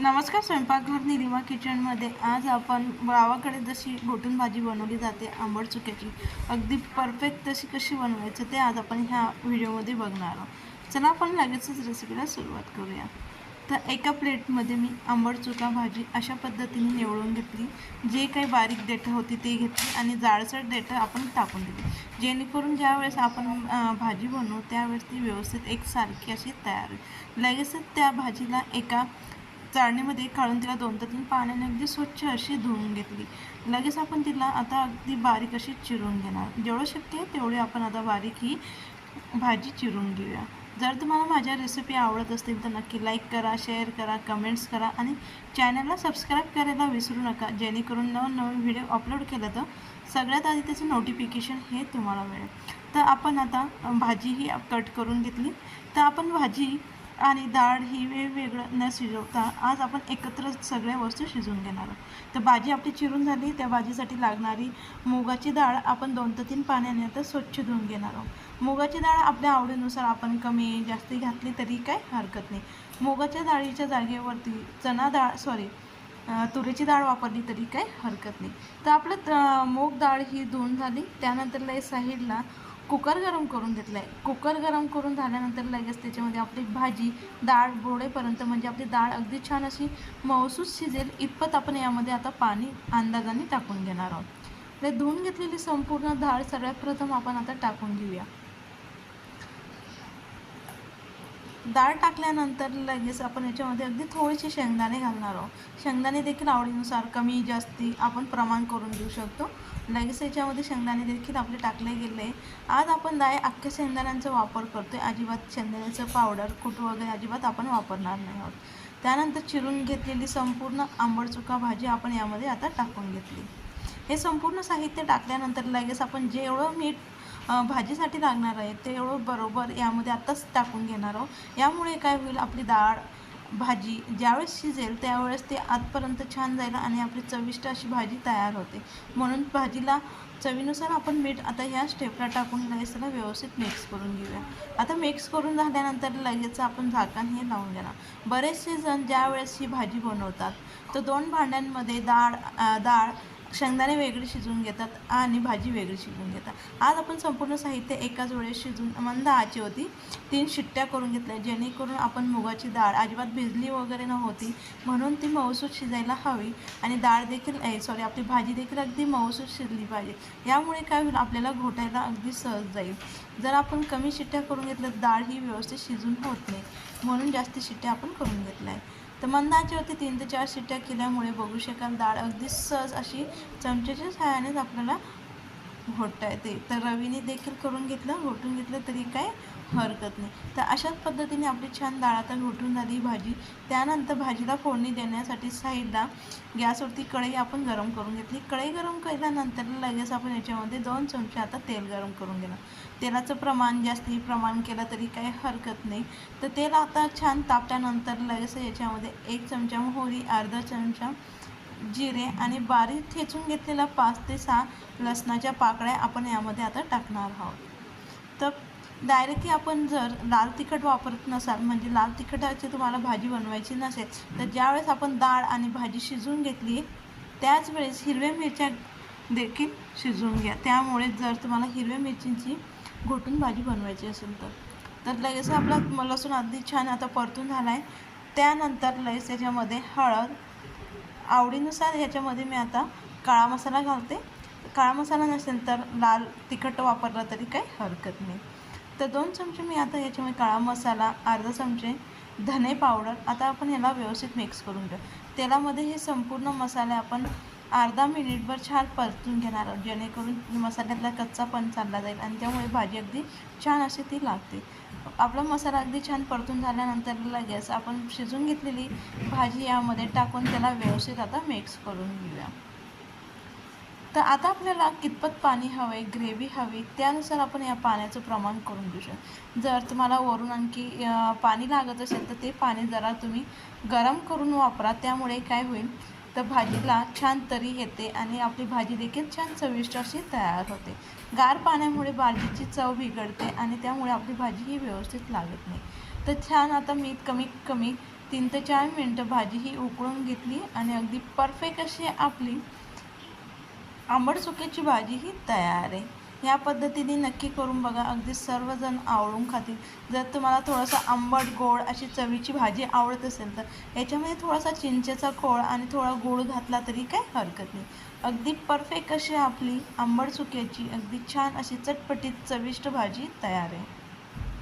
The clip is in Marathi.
नमस्कार स्वयंपाकघर निलिमा किचनमध्ये आज आपण गावाकडे जशी घोटून भाजी बनवली जाते आंबट चुक्याची अगदी परफेक्ट तशी कशी बनवायचं ते आज आपण ह्या व्हिडिओमध्ये बघणार आहोत. चला आपण लगेचच रेसिपीला सुरुवात करूया. तर एका प्लेटमध्ये मी आंबट चुका भाजी अशा पद्धतीने निवडून घेतली. जे काही बारीक देठं होती ते घेतली आणि जाडसर देठं आपण टाकून दिली. जेणेकरून ज्यावेळेस आपण भाजी बनवू त्यावेळेस ती व्यवस्थित एकसारखी अशी तयार होईल. लगेचच त्या भाजीला एका चाळणीमध्ये काढून तिला दोन ते तीन पाण्याने अगदी स्वच्छ अशी धुवून घेतली. लगेच आपण तिला आता अगदी बारीक अशी चिरून घेणार. जेवढं शक्य आहे तेवढी आपण आता बारीक ही भाजी चिरून घेऊया. जर तुम्हाला माझ्या रेसिपी आवडत असतील तर नक्की लाईक करा शेअर करा कमेंट्स करा आणि चॅनलला सबस्क्राईब करायला विसरू नका. जेणेकरून नवनवीन व्हिडिओ अपलोड केलं तर सगळ्यात आधी त्याचं नोटिफिकेशन हे तुम्हाला मिळेल. तर आपण आता भाजी ही कट करून घेतली. तर आपण भाजी आणि डाळ ही वेगवेगळं न शिजवता. आज आपण एकत्र सगळ्या वस्तू शिजवून घेणार आहोत. तर भाजी आपली चिरून झाली. त्या भाजीसाठी लागणारी मुगाची डाळ आपण दोन ते तीन पाण्याने आता स्वच्छ धुवून घेणार आहोत. मुगाची डाळ आपल्या आवडीनुसार आपण कमी जास्ती घातली तरी काय हरकत नाही. मुगाच्या डाळीच्या जागेवरती चणा डाळ सॉरी तुरीची डाळ वापरली तरी काही हरकत नाही. तर आपलं मूग डाळ ही धुवून झाली. त्यानंतर साईडला कुकर गरम करून घेतला आहे कुकर गरम करून झाल्यानंतर लगेच त्याच्यामध्ये आपली भाजी डाळ बोडेपर्यंत म्हणजे आपली डाळ अगदी छान अशी मौसूस शिजेल इतपत आपण यामध्ये आता पाणी अंदाजाने टाकून घेणार आहोत. म्हणजे धुवून घेतलेली संपूर्ण डाळ सगळ्यात प्रथम आपण आता टाकून घेऊया. डाळ टाकल्यानंतर लगेच आपण याच्यामध्ये अगदी थोडेसे शेंगदाणे घालणार आहोत. शेंगदाणे देखील आवडीनुसार कमी जास्ती आपण प्रमाण करून घेऊ शकतो. लगेच याच्यामध्ये शेंगदाणे देखील आपले टाकले गेले. आज आपण डाय अख्ख्या शेंगदाण्यांचा वापर करतो आहे अजिबात शेंगदाण्याचं पावडर कुट वगैरे अजिबात आपण वापरणार नाही आहोत. त्यानंतर चिरून घेतलेली संपूर्ण आंबट चुका भाजी आपण यामध्ये आता टाकून घेतली. हे संपूर्ण साहित्य टाकल्यानंतर लगेच आपण जेवढं मीठ भाजीसाठी लागणार आहे ते एवढं बरोबर यामध्ये आत्ताच टाकून घेणार आहोत. यामुळे काय होईल आपली डाळ भाजी ज्यावेळेस शिजेल त्यावेळेस ते आतपर्यंत छान जाईल आणि आपली चविष्ट अशी भाजी तयार होते. म्हणून भाजीला चवीनुसार आपण मीठ आता ह्या स्टेपला टाकून लगेच व्यवस्थित मिक्स करून घेऊया. आता मिक्स करून झाल्यानंतर लगेच आपण झाकण हे लावून देणार बरेचसे जण ज्यावेळेस ही भाजी बनवतात तर दोन भांड्यांमध्ये डाळ डाळ शेंगदाणे वेगळे शिजवून घेतात आणि भाजी वेगळी शिजवून घेतात. आज आपण संपूर्ण साहित्य एकाच वेळेस शिजून मंद आची होती तीन शिट्ट्या करून घेतल्या जेणेकरून आपण मुगाची डाळ अजिबात भिजली वगैरे नव्हती म्हणून ती मऊसूत शिजायला हवी आणि डाळ देखील सॉरी आपली भाजी देखील अगदी मऊसूत शिजली पाहिजे. यामुळे काय होईल आपल्याला घोटायला अगदी सहज जाईल. जर आपण कमी शिट्ट्या करून घेतल्या तर डाळ ही व्यवस्थित शिजून होत नाही म्हणून जास्त शिट्ट्या आपण करून घेतल्या आहे तर मंदाच्यावरती तीन ते चार शिट्ट्या केल्यामुळे बघू शकाल डाळ अगदी सहज अशी चमच्याच्या सहाय्यानेच आपल्याला घोटता येते. तर रवीने देखील करून घेतलं घोटून घेतलं तरी काय हरकत नाही. तर अशाच पद्धतीने आपली छान डाळ आता घोटून झाली भाजी त्यानंतर भाजीला फोडणी देण्यासाठी साईडला गॅसवरती कढई आपण गरम करून घेतली. कढई गरम केल्यानंतर लगेच आपण याच्यामध्ये दोन चमचे आता तेल गरम करून घेणार. तेलाचं प्रमाण जास्ती प्रमाण केलं तरी काही हरकत नाही. तर तेल आता छान तापल्यानंतर लगेच याच्यामध्ये एक चमचा मोहरी अर्धा चमचा जिरे आणि बारीक ठेचून घेतलेला पाच ते सहा लसणाच्या पाकळ्या आपण यामध्ये आता टाकणार आहोत. तर डायरेक्टली आपण जर लाल तिखट वापरत नसाल म्हणजे लाल तिखटाची तुम्हाला भाजी बनवायची नसेल तर ज्यावेळेस आपण डाळ आणि भाजी शिजवून घेतली त्याच वेळेस हिरव्या मिरच्या देखील शिजवून घ्या. त्यामुळे जर तुम्हाला हिरव्या मिरचींची घोटून भाजी बनवायची असेल तर. तर लगेच आपला लसूण अगदी छान आता परतून झाला आहे त्यानंतर लगेच त्याच्यामध्ये हळद आवडीनुसार ह्याच्यामध्ये मी आता काळा मसाला घालते. काळा मसाला नसेल तर लाल तिखट वापरला तरी काही हरकत नाही. तर दोन चमचे मी आता याच्यामध्ये काळा मसाला अर्धा चमचे धने पावडर आता आपण ह्याला व्यवस्थित मिक्स करून घेऊ. तेलामध्ये हे संपूर्ण मसाले आपण अर्धा मिनिटभर छान परतून घेणार आहोत जेणेकरून मसाल्यातला कच्चा पण चालला जाईल आणि त्यामुळे भाजी अगदी छान अशी ती लागते. आपला मसाला अगदी छान परतून झाल्यानंतर लगेच आपण शिजून घेतलेली भाजी यामध्ये टाकून त्याला व्यवस्थित आता मिक्स करून घेऊया. तर आता आपल्याला कितपत पाणी हवं आहे ग्रेव्ही हवी त्यानुसार आपण या पाण्याचं प्रमाण करून घेऊ शकतो. जर तुम्हाला वरून आणखी पाणी लागत असेल तर ते पाणी जरा तुम्ही गरम करून वापरा त्यामुळे काय होईल? तर भाजीला छान तरी येते आणि आपली भाजी देखील छान चविष्ट अशी तयार होते. गार पाण्यामुळे भाजीची चव बिघडते आणि त्यामुळे आपली भाजी ही व्यवस्थित लागत नाही. तर छान आता मीठ कमीत कमी तीन ते चार मिनटं भाजी ही उकळून घेतली आणि अगदी परफेक्ट अशी आपली आंबट सुक्याची भाजी ही तयार आहे. ह्या पद्धतीने नक्की करून बघा. अगदी सर्वजण आवडून खातील. जर तुम्हाला थोडंसं आंबट गोड अशी चवीची भाजी आवडत असेल तर याच्यामध्ये थोडासा चिंचेचा खोळ आणि थोडा गोड घातला तरी काही हरकत नाही. अगदी परफेक्ट अशी आपली आंबट सुक्याची अगदी छान अशी चटपटीत चविष्ट भाजी तयार आहे.